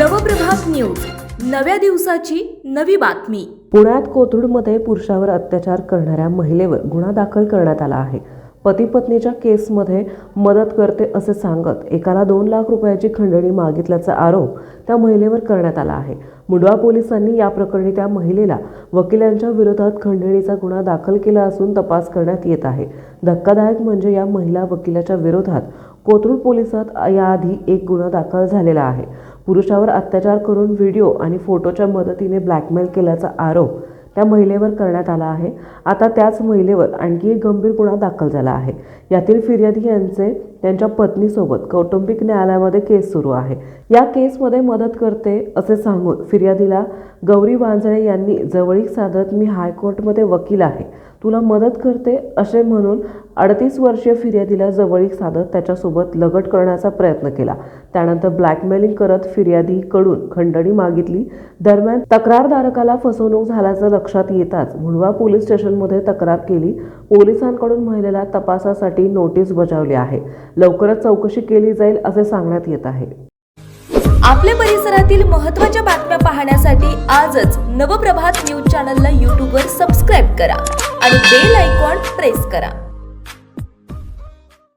नव्या दिवसाची नवी बातमी. पुण्यात कोथरूडमध्ये पुरुषावर अत्याचार करणाऱ्या महिलेवर गुन्हा दाखल करण्यात आला आहे. पती पत्नीच्या केसमध्ये मदत करते असे सांगत एकाला दोन लाख रुपयाची खंडणी मागितल्याचा आरोप त्या महिलेवर करण्यात आला आहे. मुंडवा पोलिसांनी या प्रकरणी त्या महिलेला वकिलांच्या विरोधात खंडणीचा गुन्हा दाखल केला असून तपास करण्यात येत आहे. धक्कादायक म्हणजे या महिला वकिलाच्या विरोधात कोथरूड पोलिसात याआधी एक गुन्हा दाखल झालेला आहे. पुरुषावर अत्याचार करून व्हिडिओ आणि फोटोच्या मदतीने ब्लॅकमेल केल्याचा आरोप त्या महिलेवर करण्यात आला आहे. आता त्याच महिलेवर आणखी एक गंभीर गुन्हा दाखल झाला आहे. यातील फिर्यादी यांचे त्यांच्या पत्नीसोबत कौटुंबिक न्यायालयामध्ये केस सुरू आहे. या केसमध्ये मदत करते असे सांगून फिर्यादीला गौरी वांजळे यांनी जवळीक साधत मी हायकोर्टमध्ये वकील आहे. तुला मदत करते असे म्हणून अडतीस वर्षीय फिर्यादीला जवळीक साधत त्याच्यासोबत लगट करण्याचा प्रयत्न केला. त्यानंतर ब्लॅकमेलिंग करत फिर्यादीकडून खंडणी मागितली. दरम्यान तक्रारधारकाला फसवणूक झाल्याचं लक्षात येताच मुंडवा पोलीस स्टेशनमध्ये तक्रार केली. पोलिसांकडून महिलेला तपासासाठी नोटीस बजावली आहे. लवकरच चौकशी केली जाईल असे सांगण्यात येत आहे. आपल्या परिसरातील महत्त्वाच्या बातम्या पाहण्यासाठी आजच नवप्रभात न्यूज चॅनलला यूट्यूबवर सबस्क्राईब करा आणि बेल आयकॉन प्रेस करा.